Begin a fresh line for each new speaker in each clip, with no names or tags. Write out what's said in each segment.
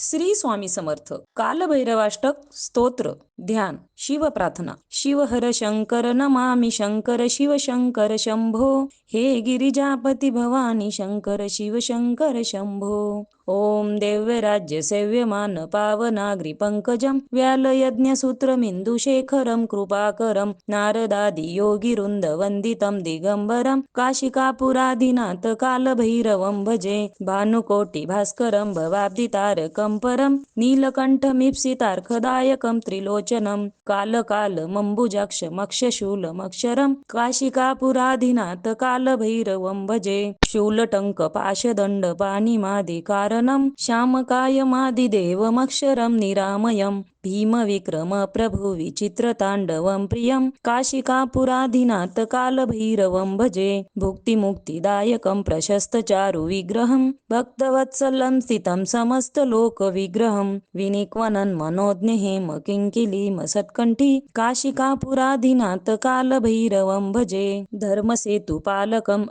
श्री स्वामी समर्थ. काल कालभैरवाष्टक, स्तोत्र, ध्यान, शिव प्रार्थना. शिव हर शंकर नमामि शंकर शिव शंकर शंभो. हे गिरिजापती भवानी शंकर शिव शंकर शंभो. ओम दिव्यराज्य सेव्यमान पावनाग्रि पंकजं. व्यालयज्ञसूत्रमिन्दुशेखरं कृपाकरं. नारदादि योगी योगिवृन्द वन्दितं दिगम्बरं काशिकापुरादिनाथ कालभैरवं भजे. भानुकोटि भास्करं भवाब्दितारकं परं नीलकण्ठमीप्सितार्कदायकं त्रिलोचनं कालकालमम्बुजाक्षमक्षशूलमक्षरं काशिकापुराधिनाथ कालभैरवं भजे शूलटङ्कपाशदण्डपाणिमादिकारणं श्यामकायमादिदेवमक्षरं निरामयम् भीमविक्रम, प्रभु विचित्रताण्डवं प्रियं। काशिकापुराधिनाथ कालभैरवं भजे। भुक्तिमुक्तिदायकं प्रशस्तचारुविग्रहं भक्तवत्सलं स्थितं समस्तलोकविग्रहं। विनिक्वनन् मनोज्ञहेम किङ्किलीमसत्कण्ठी काशिकापुराधिनाथ कालभैरवं भजे। धर्मसेतुपालकम्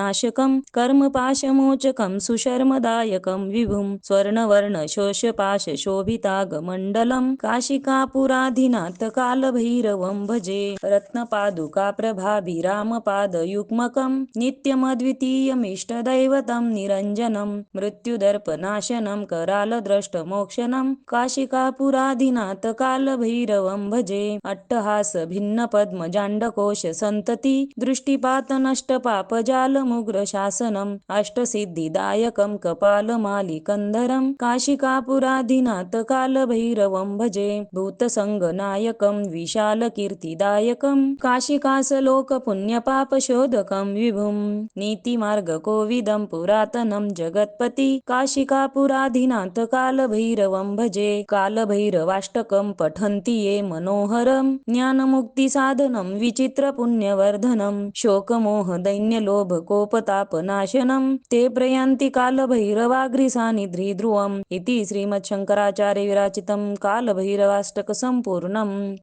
अधर्ममार्गनाशकं कर्मपाशमोचकं सुशर्मदायकं विभुं काशिकापुराधिनाथ कालभैरवं भजे रत्नपादुकाप्रभाभिरामपादयुग्मकं नित्यमद्वितीयमिष्टदैवतं निरञ्जनं मृत्युदर्पनाशनं काशिकापुराधिनाथ कालभैरवं भजे, अट्टहासभिन्नपद्मजाण्डकोशसन्तति दृष्टिपातनष्टपापजालमुग्रशासनम् अष्टसिद्धिदायकं कपालमालिकन्धरं काशिकापुराधिनाथ कालभैरवं भजे भूतसङ्गनायकं विशालकीर्तिदायकं काशिकासलोकपुण्यपापशोधकं विभुं नीतिमार्गकोविदं पुरातनं जगत्पति काशिकापुराधिनाथ कालभैरवं भजे काल कालभैरवाष्टकं पठन्ति ये मनोहरं ज्ञानमुक्तिसाधनं विचित्रपुण्यवर्धनं उपतापनाशनम् ते प्रयान्ति कालभैरवाग्रिसानिध्रि ध्रुवम् इति श्रीमच्छङ्कराचार्य विराचितम् कालभैरवाष्टकसम्पूर्णम्